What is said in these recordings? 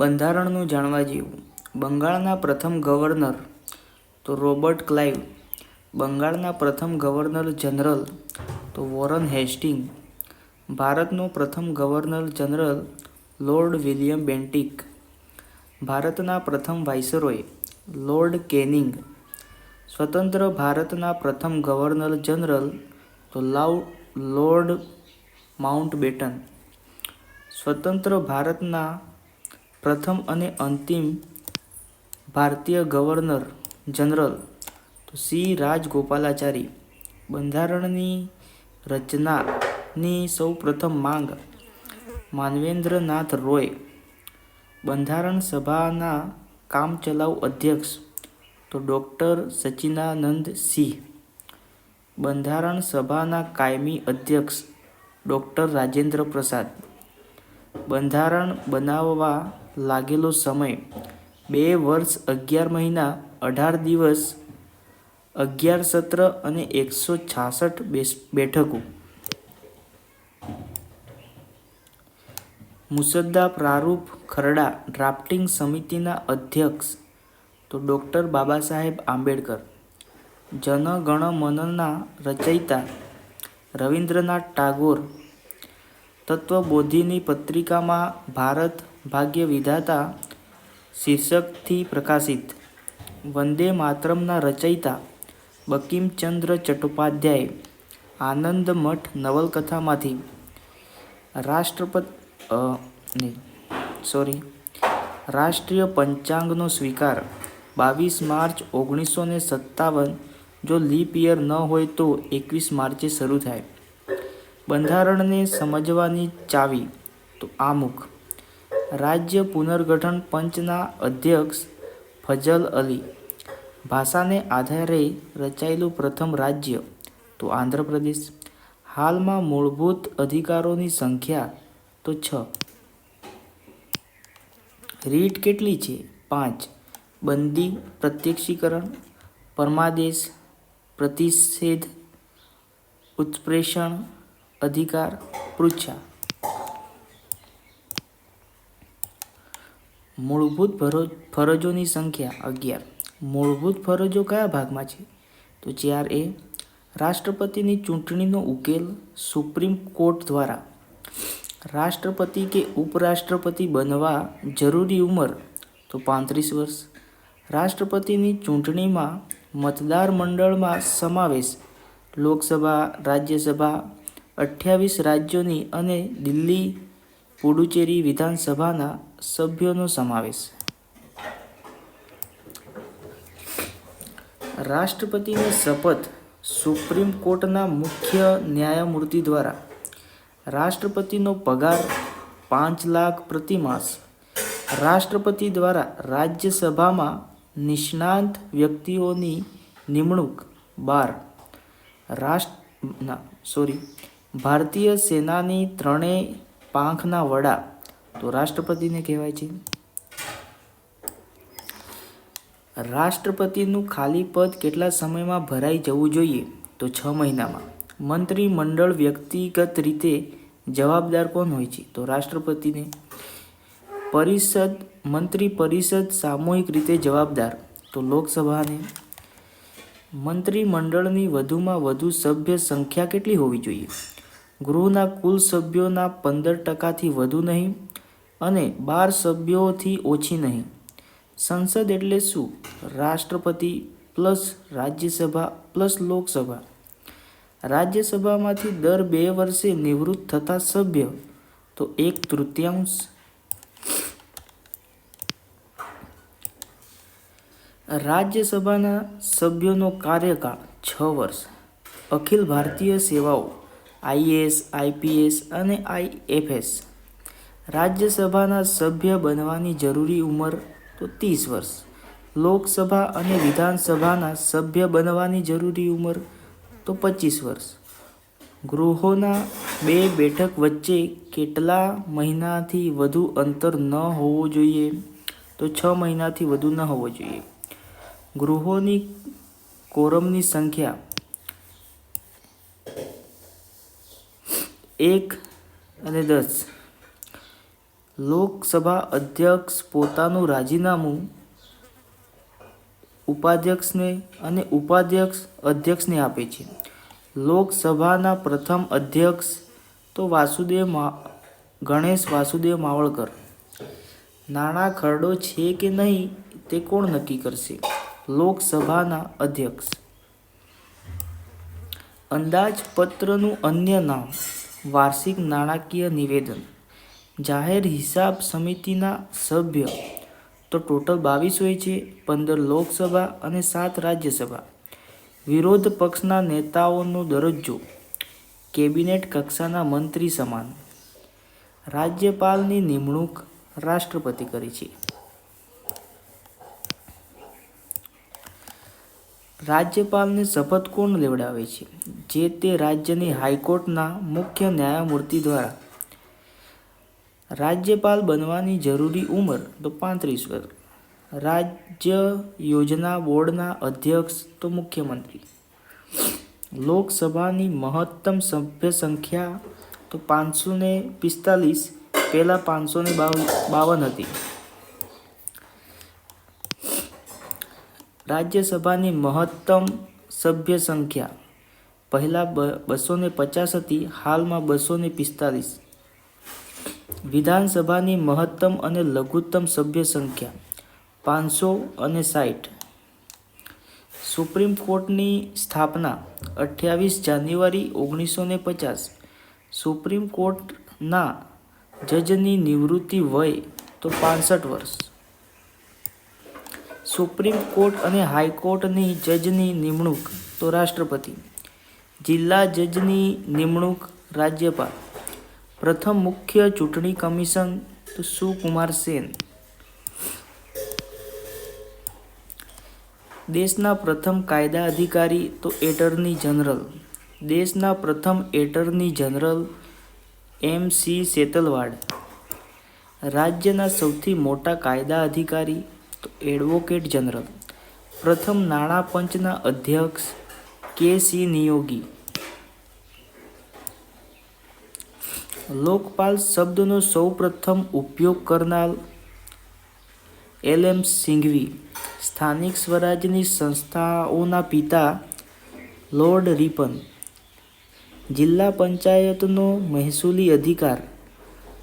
બંધારણનું જાણવા જેવું. બંગાળના પ્રથમ ગવર્નર તો રોબર્ટ ક્લાઇવ બંગાળના પ્રથમ ગવર્નર જનરલ તો વોરન હેસ્ટિંગ. ભારતનો પ્રથમ governor general Lord William Bentinck. ભારતના પ્રથમ વાઇસરોય લોર્ડ કેનિંગ. સ્વતંત્ર ભારતના પ્રથમ ગવર્નર જનરલ તો લાવ લોર્ડ માઉન્ટબેટન. સ્વતંત્ર ભારતના પ્રથમ અને અંતિમ ભારતીય ગવર્નર જનરલ તો સી રાજગોપાલાચારી. બંધારણની રચનાની સૌ પ્રથમ માંગ માનવેન્દ્રનાથ રોય. બંધારણ સભાના કામચલાઉ અધ્યક્ષ તો ડૉક્ટર સચિનાનંદ સિંહ. બંધારણ સભાના કાયમી અધ્યક્ષ ડૉક્ટર રાજેન્દ્ર પ્રસાદ. બંધારણ બનાવવા લાગેલો સમય. બે વર્ષ, અગિયાર મહિના, અઢાર દિવસ, અગિયાર સત્ર અને એકસો છાસઠ બેઠકો. મુસદ્દા પ્રારૂપ ખરડા, ડ્રાફ્ટિંગ સમિતિના અધ્યક્ષ, તો ડૉક્ટર બાબા સાહેબ આંબેડકર. જન ગણ મનના રચયિતા, રવિન્દ્રનાથ ટાગોર. તત્વબોધિની પત્રિકામાં ભારત ભાગ્ય વિધાતા શીર્ષકથી પ્રકાશિત. વંદે માતરમના રચયિતા બકીમચંદ્ર ચટ્ટોપાધ્યાય, આનંદ મઠ નવલકથામાંથી. રાષ્ટ્રપતિ સોરી રાષ્ટ્રીય પંચાંગનો સ્વીકાર બાવીસ માર્ચ ઓગણીસો ને સત્તાવન, જો લીપ યર ન હોય તો એકવીસ માર્ચે શરૂ થાય. બંધારણને સમજવાની ચાવી, તો આમુખ. રાજ્ય પુનર્ગઠન પંચના અધ્યક્ષ ફજલ અલી. ભાષાને આધારે રચાયેલું પ્રથમ રાજ્ય તો આંધ્રપ્રદેશ. હાલમાં મૂળભૂત અધિકારોની સંખ્યા તો છ. રીટ કેટલી છે? પાંચ. બંદી, પ્રત્યક્ષીકરણ, પરમાદેશ પ્રતિષેધ ઉત્પ્રેષણ, અધિકાર, પૃચ્છા. મૂળભૂત ફરજ ફરજોની સંખ્યા અગિયાર. મૂળભૂત ફરજો કયા ભાગમાં છે? તો ચાર એ, રાષ્ટ્રપતિની ચૂંટણીનો ઉકેલ સુપ્રીમ કોર્ટ દ્વારા. રાષ્ટ્રપતિ કે ઉપરાષ્ટ્રપતિ બનવા જરૂરી ઉંમર, તો પાંત્રીસ વર્ષ. રાષ્ટ્રપતિની ચૂંટણીમાં મતદાર મંડળમાં સમાવેશ, લોકસભા, રાજ્યસભા, અઠ્યાવીસ રાજ્યોની અને દિલ્હી, પુડુચેરી વિધાનસભાના સભ્યોનો સમાવેશ. રાષ્ટ્રપતિની શપથ સુપ્રીમ કોર્ટના મુખ્ય ન્યાયમૂર્તિ દ્વારા રાષ્ટ્રપતિનો પગાર પાંચ લાખ પ્રતિમાસ રાષ્ટ્રપતિ દ્વારા રાજ્યસભામાં નિષ્ણાંત વ્યક્તિઓની નિમણૂક બાર. રાષ્ટ્ર સોરી ભારતીય સેનાની ત્રણેય પાંખના વડા તો રાષ્ટ્રપતિને કહેવાય છે. રાષ્ટ્રપતિનું ખાલી પદ કેટલા સમયમાં ભરાઈ જવું જોઈએ? તો છ મહિનામાં. મંત્રીમંડળ વ્યક્તિગત રીતે જવાબદાર કોણ હોય છે? તો રાષ્ટ્રપતિને. પરિષદ મંત્રી પરિષદ સામૂહિક રીતે જવાબદાર. તો લોકસભાને. મંત્રીમંડળની વધુમાં વધુ સભ્ય સંખ્યા કેટલી હોવી જોઈએ? ગૃહના કુલ સભ્યોના પંદર ટકાથી વધુ નહીં અને બાર સભ્યોથી ઓછી નહીં. સંસદ એટલે શું? રાષ્ટ્રપતિ પ્લસ રાજ્યસભા પ્લસ લોકસભા. રાજ્યસભામાંથી દર બે વર્ષે નિવૃત્ત થતા સભ્ય તો એક તૃતીયાંશ. રાજ્યસભાના સભ્યોનો કાર્યકાળ છ વર્ષ. અખિલ ભારતીય સેવાઓ આઈએએસ આઈપીએસ અને આઈએફએસ રાજ્યસભાના સભ્ય બનવાની જરૂરી ઉંમર તો ત્રીસ વર્ષ. લોકસભા અને વિધાનસભાના સભ્ય બનવાની જરૂરી ઉંમર તો પચીસ વર્ષ. ગૃહોના બે બેઠક વચ્ચે કેટલા મહિનાથી વધુ અંતર ન હોવું જોઈએ? તો છ મહિનાથી વધુ ન હોવો જોઈએ. ગૃહોની કોરમની સંખ્યા એક અને દસ. લોકસભા અધ્યક્ષ પોતાનું રાજીનામું ઉપાધ્યક્ષને અને ઉપાધ્યક્ષ અધ્યક્ષને આપે છે. લોકસભાના પ્રથમ અધ્યક્ષ તો વાસુદેવ મા, ગણેશ વાસુદેવ માવળકર. નાણાં ખરડો છે કે નહીં તે કોણ નક્કી કરશે? લોકસભાના અધ્યક્ષ. અંદાજપત્રનું અન્ય નામ વાર્ષિક નાણાકીય નિવેદન. જાહેર હિસાબ સમિતિના સભ્ય તો ટોટલ બાવીસ હોય છે, પંદર લોકસભા અને સાત રાજ્યસભા. વિરોધ પક્ષના નેતાઓનો દરજ્જો, કેબિનેટ કક્ષાના મંત્રી સમાન. રાજ્યપાલની નિમણૂક રાષ્ટ્રપતિ કરી છે. રાજ્યપાલને શપથ કોણ લેવડાવે છે? જે તે રાજ્યની હાઈકોર્ટના મુખ્ય ન્યાયમૂર્તિ દ્વારા. રાજ્યપાલ બનવાની જરૂરી ઉંમર તો પાંત્રીસ વર્ષ રાજ્ય યોજના બોર્ડના અધ્યક્ષ તો મુખ્યમંત્રી. લોકસભાની મહત્તમ સભ્ય સંખ્યા તો પાંચસો ને પિસ્તાલીસ, પહેલાં પાંચસો ને બાવન હતી. રાજ્યસભાની મહત્તમ સભ્ય સંખ્યા પહેલાં બસો ને પચાસ હતી, હાલમાં બસો ને પિસ્તાલીસ. વિધાનસભાની મહત્તમ અને લઘુત્તમ સભ્ય સંખ્યા પાંચસો અને સાઠ. સુપ્રીમ કોર્ટની સ્થાપના અઠ્યાવીસ જાન્યુઆરી ઓગણીસો ને પચાસ. સુપ્રીમ કોર્ટના જજની નિવૃત્તિ વય તો પાસઠ વર્ષ. સુપ્રીમ કોર્ટ અને હાઈકોર્ટની જજની નિમણૂક તો રાષ્ટ્રપતિ. જિલ્લા જજની નિમણૂક રાજ્યપાલ. પ્રથમ મુખ્ય ચૂંટણી કમિશન તો સુકુમાર સેન. દેશના પ્રથમ કાયદા અધિકારી તો એટર્ની જનરલ. દેશના પ્રથમ attorney general M C Setalvad. રાજ્યના સૌથી મોટા કાયદા અધિકારી એડવોકેટ જનરલ. પ્રથમ નાણાં પંચના અધ્યક્ષ કે. સી. નિયોગી. લોકપાલ શબ્દનો સૌ પ્રથમ ઉપયોગ કરનાર એલ. એમ. સિંઘવી, સ્થાનિક સ્વરાજ્યની સંસ્થાઓના પિતા લોર્ડ રિપન, જિલ્લા પંચાયતનો મહેસૂલી અધિકાર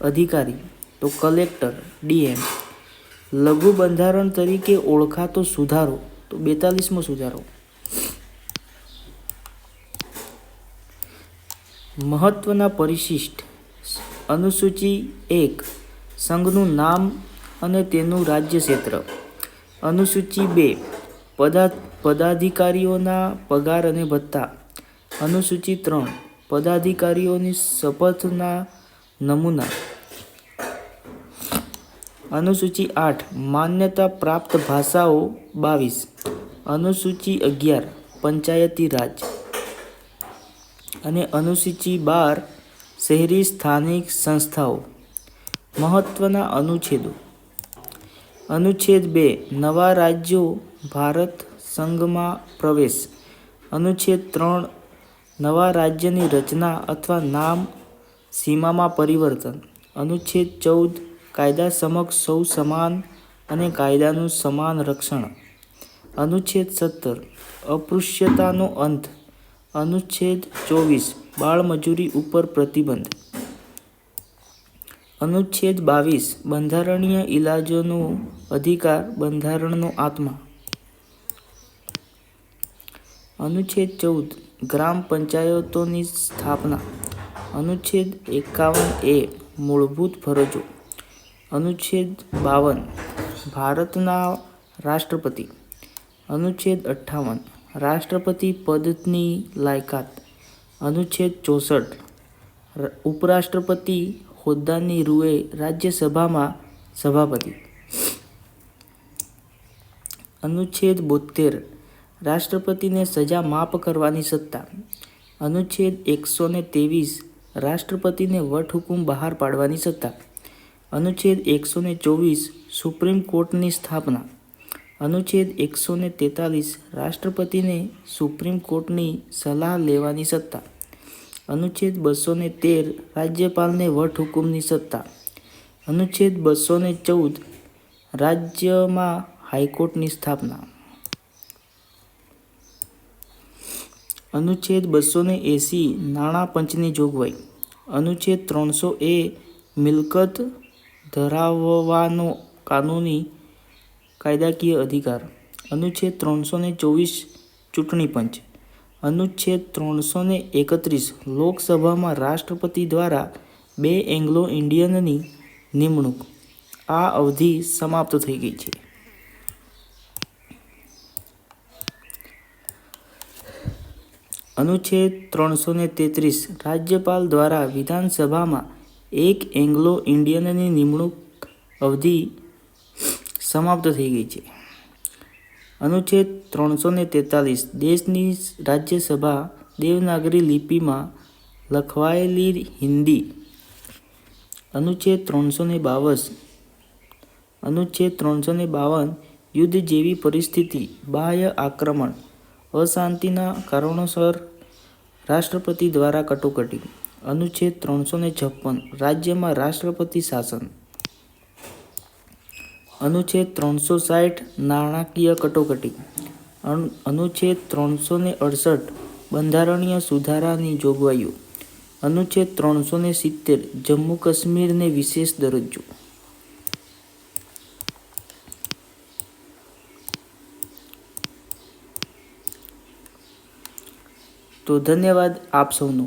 અધિકારી, તો કલેક્ટર ડીએમ લઘુ બંધારણ તરીકે ઓળખાતો સુધારો. તો બેતાલીસમો સુધારો. મહત્વના પરિશિષ્ટ. અનુસૂચિ એક, સંઘનું નામ અને તેનું રાજ્ય ક્ષેત્ર. અનુસૂચિ બે, પદા, પદાધિકારીઓના પગાર અને ભત્તા અનુસૂચિ ત્રણ, પદાધિકારીઓની શપથના નમૂના. અનુસૂચિ આઠ, માન્યતા પ્રાપ્ત ભાષાઓ બાવીસ. અનુસૂચિ અગિયાર, પંચાયતી રાજ. અને અનુસૂચિ બાર, શહેરી સ્થાનિક સંસ્થાઓ. મહત્વના અનુચ્છેદો. અનુચ્છેદ બે, નવા રાજ્યો ભારત સંઘમાં પ્રવેશ. અનુચ્છેદ ત્રણ, નવા રાજ્યની રચના અથવા નામ સીમામાં પરિવર્તન. અનુચ્છેદ ચૌદ કાયદા સમક્ષ સૌ સમાન અને કાયદાનું સમાન રક્ષણ. અનુચ્છેદ સત્તર. અપૃશ્યતાનો અંત. અનુચ્છેદ ચોવીસ. બાળમજૂરી ઉપર પ્રતિબંધ. અનુચ્છેદ બાવીસ. બંધારણીય ઇલાજોનો અધિકાર, બંધારણનો આત્મા. અનુચ્છેદ ચૌદ. ગ્રામ પંચાયતોની સ્થાપના. અનુચ્છેદ એકાવન એ મૂળભૂત ફરજો. અનુચ્છેદ બાવન, ભારતના રાષ્ટ્રપતિ. અનુચ્છેદ અઠ્ઠાવન, રાષ્ટ્રપતિ પદની લાયકાત. અનુચ્છેદ ચોસઠ ઉપરાષ્ટ્રપતિ હોદ્દાની રૂએ રાજ્યસભામાં સભાપતિ. અનુચ્છેદ બોતેર રાષ્ટ્રપતિને સજા માફ કરવાની સત્તા. અનુચ્છેદ એકસો ને ત્રેવીસ, રાષ્ટ્રપતિને વટહુકુમ બહાર પાડવાની સત્તા. અનુચ્છેદ એકસો ને ચોવીસ સુપ્રીમ કોર્ટની સ્થાપના. અનુચ્છેદ એકસો ને તેતાલીસ રાષ્ટ્રપતિને સુપ્રીમ કોર્ટની સલાહ લેવાની સત્તા. અનુચ્છેદ બસો ને તેર રાજ્યપાલને વટહુકુમની સત્તા. અનુચ્છેદ બસો ને ચૌદ રાજ્યમાં હાઈકોર્ટની સ્થાપના. અનુચ્છેદ બસો ને એંસી નાણાં પંચની જોગવાઈ. અનુચ્છેદ ત્રણસો એ મિલકત ધરાવવાનો કાનૂની કાયદાકીય અધિકાર. અનુચ્છેદ ત્રણસો ને ચોવીસ ચૂંટણી પંચ. અનુચ્છેદ ત્રણસો ને એકત્રીસ લોકસભામાં રાષ્ટ્રપતિ દ્વારા બે એંગ્લો ઇન્ડિયનની નિમણૂક. આ અવધિ સમાપ્ત થઈ ગઈ છે. અનુચ્છેદ ત્રણસો ને તેત્રીસ રાજ્યપાલ દ્વારા વિધાનસભામાં એક એંગ્લો ઇન્ડિયનની નિમણૂક અવધિ સમાપ્ત થઈ ગઈ છે. અનુચ્છેદ ત્રણસો ને તેતાલીસ દેશની રાજ્યસભા દેવનાગરી લિપિમાં લખવાયેલી હિન્દી. અનુચ્છેદ ત્રણસો ને બાવન અનુચ્છેદ ત્રણસો ને બાવન યુદ્ધ જેવી પરિસ્થિતિ, બાહ્ય આક્રમણ, અશાંતિના કારણોસર રાષ્ટ્રપતિ દ્વારા કટોકટી અનુચ્છેદ ત્રણસો ને છપ્પન, રાજ્યમાં રાષ્ટ્રપતિ શાસન. અનુચ્છેદ ત્રણસો સાઠ, નાણાકીય કટોકટી. અનુચ્છેદ ત્રણસો ને અડસઠ, બંધારણીય સુધારાની જોગવાઈઓ. અનુચ્છેદ ત્રણસો ને સિત્તેર જમ્મુ કાશ્મીરને વિશેષ દરજ્જો. તો ધન્યવાદ આપ સૌનો.